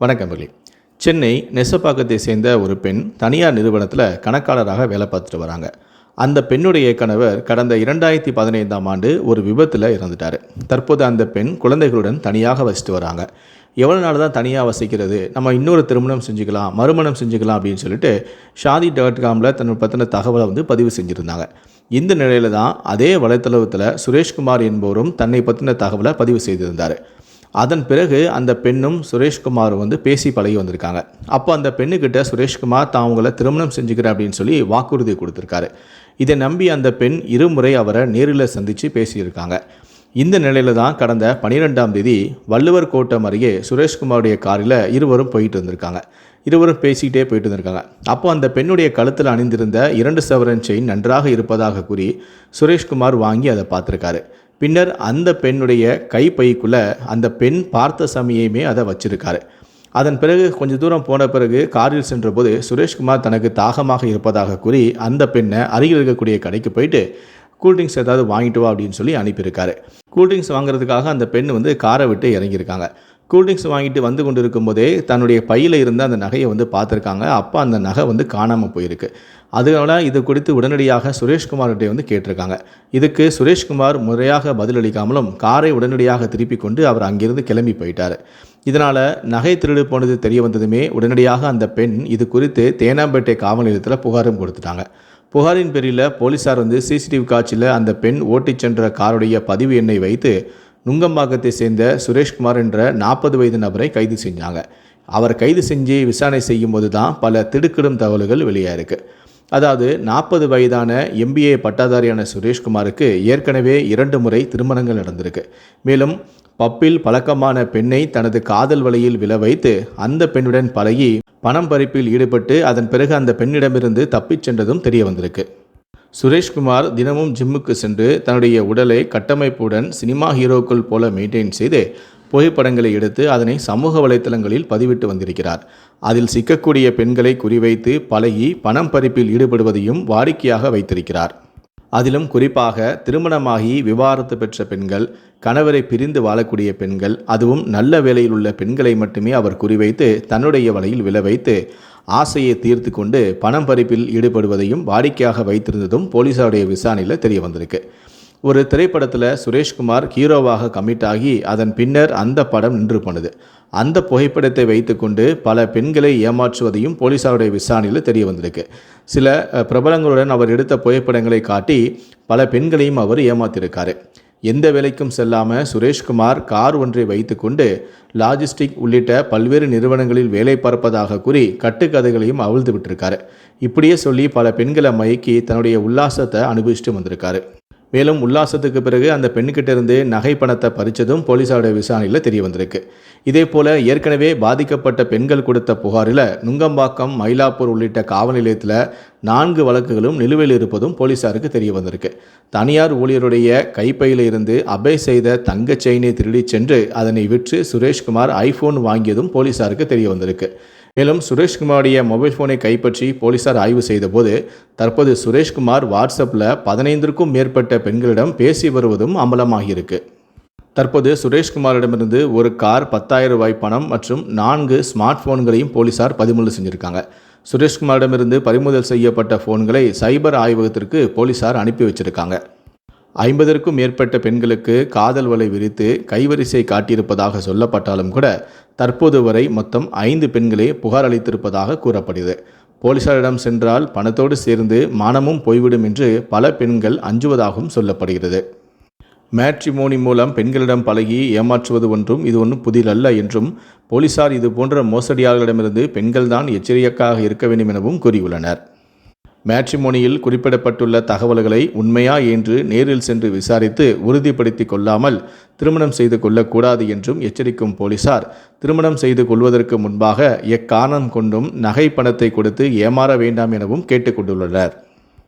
வணக்கம் சென்னை நெசப்பாக்கத்தை சேர்ந்த ஒரு பெண் தனியார் நிறுவனத்தில் கணக்காளராக வேலை பார்த்துட்டு வராங்க. அந்த பெண்ணுடைய கணவர் கடந்த இரண்டாயிரத்தி பதினைந்தாம் ஆண்டு ஒரு விபத்தில் இறந்துட்டார். தற்போது அந்த பெண் குழந்தைகளுடன் தனியாக வசித்து வராங்க. எவ்வளோ நாள் தான் தனியாக வசிக்கிறது? நம்ம இன்னொரு திருமணம் செஞ்சுக்கலாம் மறுமணம் செஞ்சுக்கலாம் அப்படின்னு சொல்லிட்டு ஷாதி டாட் காமில் தன்னை பற்றின தகவலை வந்து பதிவு செஞ்சுருந்தாங்க. இந்த நிலையில் தான் அதே வலைத்தளத்தில் சுரேஷ்குமார் என்பவரும் தன்னை பற்றின தகவலை பதிவு செய்திருந்தார். அதன் பிறகு அந்த பெண்ணும் சுரேஷ்குமார் வந்து பேசி பழகி வந்திருக்காங்க. அப்போ அந்த பெண்ணுக்கிட்ட சுரேஷ்குமார் தான் அவங்கள திருமணம் செஞ்சுக்கிறேன் அப்படின்னு சொல்லி வாக்குறுதி கொடுத்துருக்காரு. இதை நம்பி அந்த பெண் இருமுறை அவரை நேரில் சந்தித்து பேசியிருக்காங்க. இந்த நிலையில தான் கடந்த பனிரெண்டாம் தேதி வள்ளுவர் கோட்டம் அருகே சுரேஷ்குமாருடைய காரில் இருவரும் போயிட்டு வந்திருக்காங்க. இருவரும் பேசிக்கிட்டே போயிட்டு வந்திருக்காங்க. அப்போ அந்த பெண்ணுடைய கழுத்தில் அணிந்திருந்த இரண்டு சவரன் செயின் நன்றாக இருப்பதாக கூறி சுரேஷ்குமார் வாங்கி அதை பார்த்துருக்காரு. பின்னர் அந்த பெண்ணுடைய கைப்பைக்குள்ளே அந்த பெண் பார்த்த சமயமே அதை வச்சிருக்காரு. அதன் பிறகு கொஞ்ச தூரம் போன பிறகு காரில் சென்றபோது சுரேஷ்குமார் தனக்கு தாகமாக இருப்பதாக கூறி அந்த பெண்ணை அருகில் இருக்கக்கூடிய கடைக்கு போயிட்டு கூல்ட்ரிங்க்ஸ் ஏதாவது வாங்கிட்டு வா அப்படின்னு சொல்லி அனுப்பியிருக்காரு. கூல்ட்ரிங்க்ஸ் வாங்குறதுக்காக அந்த பெண் வந்து காரை விட்டு இறங்கியிருக்காங்க. கூல்ட்ரிங்க்ஸ் வாங்கிட்டு வந்து கொண்டு இருக்கும்போதே தன்னுடைய பையில் இருந்த அந்த நகையை வந்து பார்த்துருக்காங்க. அப்போ அந்த நகை வந்து காணாமல் போயிருக்கு. அதனால இது குறித்து உடனடியாக சுரேஷ்குமார்கிட்ட வந்து கேட்டிருக்காங்க. இதுக்கு சுரேஷ்குமார் முறையாக பதிலளிக்காமலும் காரை உடனடியாக திருப்பி கொண்டு அவர் அங்கிருந்து கிளம்பி போயிட்டார். இதனால் நகை திருடு போனது தெரிய வந்ததுமே உடனடியாக அந்த பெண் இது குறித்து தேனாம்பேட்டை காவல் நிலையத்தில் புகாரும் கொடுத்துட்டாங்க. புகாரின் பேரில் போலீஸார் வந்து சிசிடிவி காட்சியில் அந்த பெண் ஓட்டிச் சென்ற காருடைய பதிவு எண்ணை வைத்து நுங்கம்பாக்கத்தை சேர்ந்த சுரேஷ்குமார் என்ற நாற்பது வயது நபரை கைது செஞ்சாங்க. அவர் கைது செஞ்சு விசாரணை செய்யும்போது தான் பல திடுக்கிடும் தகவல்கள் வெளியாயிருக்கு அதாவது நாற்பது வயதான எம்பிஏ பட்டாதாரியான சுரேஷ்குமாருக்கு ஏற்கனவே இரண்டு முறை திருமணங்கள் நடந்திருக்கு. மேலும் பப்பில் பழக்கமான பெண்ணை தனது காதல் வலையில் விழ வைத்து அந்த பெண்ணுடன் பழகி பணம் பறிப்பில் ஈடுபட்டு அதன் பிறகு அந்த பெண்ணிடமிருந்து தப்பிச் சென்றதும் தெரிய வந்திருக்கு. சுரேஷ்குமார் தினமும் ஜிம்முக்கு சென்று தன்னுடைய உடலை கட்டமைப்புடன் சினிமா ஹீரோக்கள் போல மெயின்டைன் செய்து புகைப்படங்களை எடுத்து அதனை சமூக வலைத்தளங்களில் பதிவிட்டு வந்திருக்கிறார். அதில் சிக்கக்கூடிய பெண்களை குறிவைத்து பழகி பணம் பறிப்பில் ஈடுபடுவதையும் வாடிக்கையாக வைத்திருக்கிறார். அதிலும் குறிப்பாக திருமணமாகி விவாகரத்து பெற்ற பெண்கள் கணவரை பிரிந்து வாழக்கூடிய பெண்கள் அதுவும் நல்ல வேலையில் உள்ள பெண்களை மட்டுமே அவர் குறிவைத்து தன்னுடைய வலையில் விழ வைத்து ஆசையை தீர்த்து கொண்டு பணம் பறிப்பில் ஈடுபடுவதையும் வாடிக்கையாக வைத்திருந்ததும் போலீசாருடைய விசாரணையில் தெரிய வந்திருக்கு ஒரு திரைப்படத்தில் சுரேஷ்குமார் ஹீரோவாக கமிட் ஆகி அதன் பின்னர் அந்த படம் நின்று போனது. அந்த புகைப்படத்தை வைத்துக்கொண்டு பல பெண்களை ஏமாற்றுவதையும் போலீசாருடைய விசாரணையில் தெரிய வந்திருக்கு. சில பிரபலங்களுடன் அவர் எடுத்த புகைப்படங்களை காட்டி பல பெண்களையும் அவர் ஏமாத்திருக்காரு. எந்த வேலைக்கும் செல்லாமல் சுரேஷ்குமார் கார் ஒன்றை வைத்துக்கொண்டு லாஜிஸ்டிக் உள்ளிட்ட பல்வேறு நிறுவனங்களில் வேலை பார்ப்பதாக கூறி கட்டுக்கதைகளையும் அவிழ்த்து விட்டிருக்காரு. இப்படியே சொல்லி பல பெண்களை மயக்கி தன்னுடைய உல்லாசத்தை அனுபவிச்சுட்டு வந்திருக்காரு. மேலும் உல்லாசத்துக்கு பிறகு அந்த பெண்ணுக்கிட்ட இருந்து நகை பணத்தை பறித்ததும் போலீஸாருடைய விசாரணையில் தெரிய வந்திருக்கு இதே போல ஏற்கனவே பாதிக்கப்பட்ட பெண்கள் கொடுத்த புகாரில் நுங்கம்பாக்கம் மயிலாப்பூர் உள்ளிட்ட காவல் நிலையத்தில் நான்கு வழக்குகளும் நிலுவையில் இருப்பதும் போலீஸாருக்கு தெரிய வந்திருக்கு தனியார் ஊழியருடைய கைப்பையில் இருந்து அபை செய்த தங்க செயினை திருடி சென்று அதனை விற்று சுரேஷ்குமார் ஐஃபோன் வாங்கியதும் போலீஸாருக்கு தெரிய வந்திருக்கு மேலும் சுரேஷ்குமாருடைய மொபைல் ஃபோனை கைப்பற்றி போலீசார் ஆய்வு செய்தபோது தற்போது சுரேஷ்குமார் வாட்ஸ்அப்பில் பதினைந்திற்கும் மேற்பட்ட பெண்களிடம் பேசி வருவதும் அம்பலமாகியிருக்கு. தற்போது சுரேஷ்குமாரிடமிருந்து ஒரு கார் பத்தாயிரம் ரூபாய் பணம் மற்றும் நான்கு ஸ்மார்ட் ஃபோன்களையும் போலீசார் பறிமுதல் செஞ்சுருக்காங்க. சுரேஷ்குமாரிடமிருந்து பறிமுதல் செய்யப்பட்ட ஃபோன்களை சைபர் ஆய்வகத்திற்கு போலீசார் அனுப்பி வச்சிருக்காங்க. ஐம்பதற்கும் மேற்பட்ட பெண்களுக்கு காதல் வலை விரித்து கைவரிசை காட்டியிருப்பதாக சொல்லப்பட்டாலும் கூட தற்போது வரை மொத்தம் ஐந்து பெண்களே புகார் அளித்திருப்பதாக கூறப்படுகிறது. போலீசாரிடம் சென்றால் பணத்தோடு சேர்ந்து மானமும் போய்விடும் என்று பல பெண்கள் அஞ்சுவதாகவும் சொல்லப்படுகிறது. மேட்ரிமோனி மூலம் பெண்களிடம் பழகி ஏமாற்றுவது ஒன்றும் இது ஒன்றும் புதிதல்ல என்றும் போலீசார் இது போன்ற மோசடியாளர்களிடமிருந்து பெண்கள்தான் எச்சரிக்கையாக இருக்க வேண்டும் எனவும் கூறியுள்ளனர். மேட்ரிமோனியில் குறிப்பிடப்பட்டுள்ள தகவல்களை உண்மையா என்று நேரில் சென்று விசாரித்து உறுதிப்படுத்தி கொள்ளாமல் திருமணம் செய்து கொள்ளக்கூடாது என்றும் எச்சரிக்கும் போலீசார். திருமணம் செய்து கொள்வதற்கு முன்பாக எக்காரணம் கொண்டும் நகை பணத்தை கொடுத்து ஏமாற வேண்டாம் எனவும் கேட்டுக்கொண்டுள்ளனர்